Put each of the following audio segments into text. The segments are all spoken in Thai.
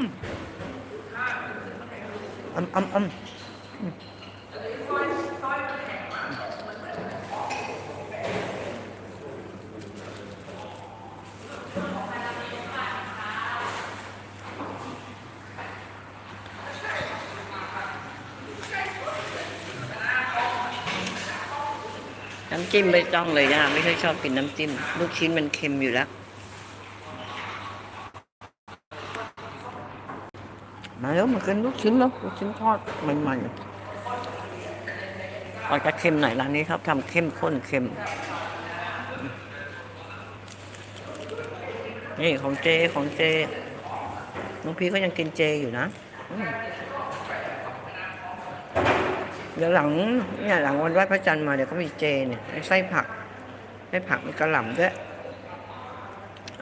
อืมอืมอืมน้ำจิ้มไม่ต้องเลยนะไม่ค่อยชอบกินน้ำจิ้ม ลูกชิ้นมันเค็มอยู่แล้ว มาแล้วมากินลูกชิ้นแล้วลูกชิ้นทอดใหม่ๆออกจะเค็มหน่อยร้านนี้ครับทำเข้มข้นเค็ม นี่ของเจของเจน้องพี่ก็ยังกินเจอยู่นะอืมเดี๋ยวหลังเนี่ยหลังวันไหว้พระจันทร์มาเดี๋ยวก็มีเจเนี่ยไส้ผักไส้ผักมีกระหล่ำด้วย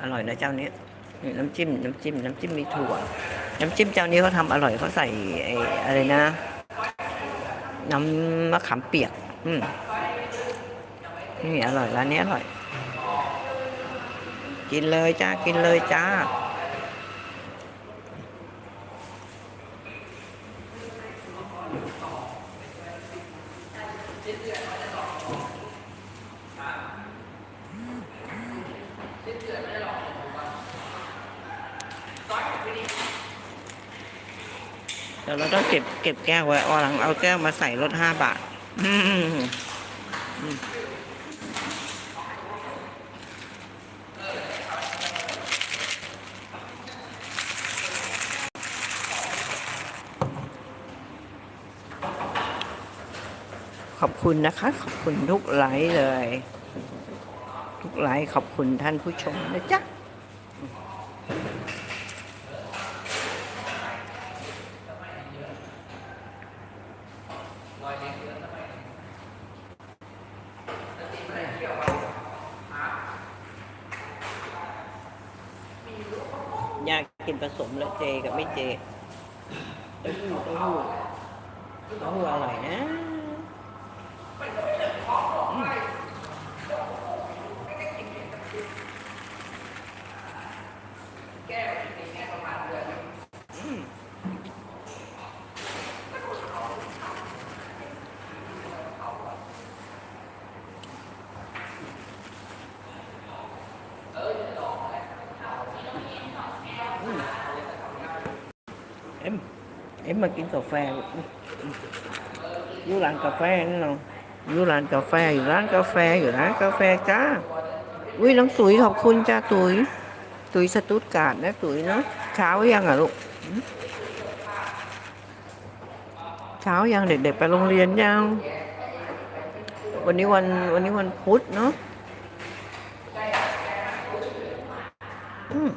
อร่อยนะเจ้านี้นี่น้ำจิ้มน้ำจิ้มน้ำจิ้มมีถั่ว น้ำจิ้มเจ้านี้เขาทำอร่อยเขาใส่ไอ้อะไรนะ น้ำมะขามเปียก อืมนี่อร่อยร้านนี้อร่อย กินเลยจ้ากินเลยจ้าเดี๋ ยวเราต้องเก็บเก็บแก้วไว้เอหลังเอาแก้วมาใส่รถห้าบาทขอบคุณนะคะ ขอบคุณทุกไลค์เลย ทุกไลค์ขอบคุณท่านผู้ชมนะจ๊ะ อยากกินผสมแล้วเจกับไม่เจเต้าหู้เต้าหู้เต้าหู้อร่อยนะ อ็มเอ็มมากินกาแฟอยู่ร้านกาแฟนี่เนาะอยู่ร้านกาแฟอยู่ร้านกาแฟอยู่ร้านกาแฟจ้าอุ้ยน้องตุ๋ยขอบคุณจ้าตุ๋ยตุ๋ยสตูดการ์ดนะตุ๋ยเนาะเช้ายังอะลูกเช้ายังเด็กๆไปโรงเรียนยังวันนี้วันวันนี้วันพุธเนาะอืม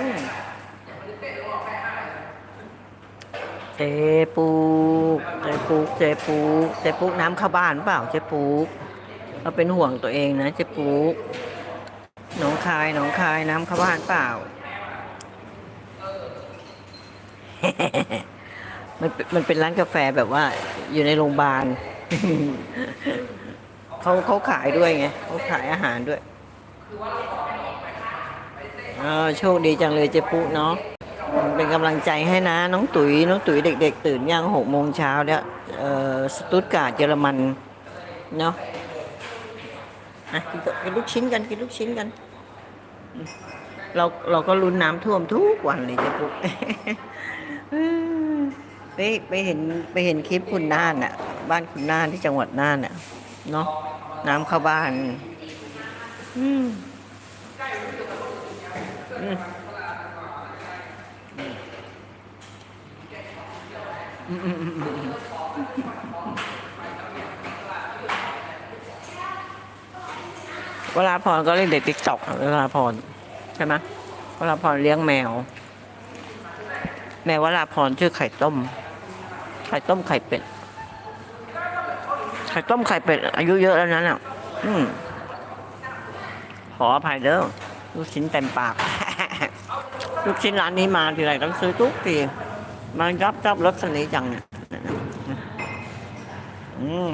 อืม เจปูกเจ๊ปูกเจ๊ปูกเจ๊ปูกน้ำเข้าบ้านเปล่าเจ๊ปูกเราเป็นห่วงตัวเองนะเจ๊ปูกหนองคายหนองคายน้ำเข้าบ้านเปล่า มันเป็นมันเป็นร้านกาแฟแบบว่า อยู่ในโรงพยาบาลเขาเขาขายด้วยไงเขาขายอาหารด้วยเออโชคดีจังเลยเจ๊ปุเนาะ เป็นกำลังใจให้นะ น้องตุ๋ยน้องตุ๋ยเด็ก ๆ ตื่นยังหกโมงเช้าแล้วเอ่อสตุตการ์ดเยอรมันเนาะอะกินกินลูกชิ้นกันกินลูกชิ้นกัน เราเราก็ลุ้นน้ำท่วมทุกวันเลยจะปุ๊กไปไปเห็นไปเห็นคลิปคุณน่านน่ะ บ้านคุณน่านที่จังหวัดน่านน่ะเนาะน้ำเข้าบ้าน อืมอืม เวลาพรก็เล่นเด็กติ๊กตอกเวลาพรใช่ไหมเวลาพรเลี้ยงแมว แมวเวลาพรชื่อไข่ต้ม ไข่ต้มไข่เป็ด ไข่ต้มไข่เป็ด อายุเยอะแล้วนั้นอะ อืมขออภัยเด้อลูกชิ้นเต็มปาก ลูกชิ้นร้านนี้มาทีไรต้องซื้อทุกที มันรับชอบรสสนีจังเนี่ยอืม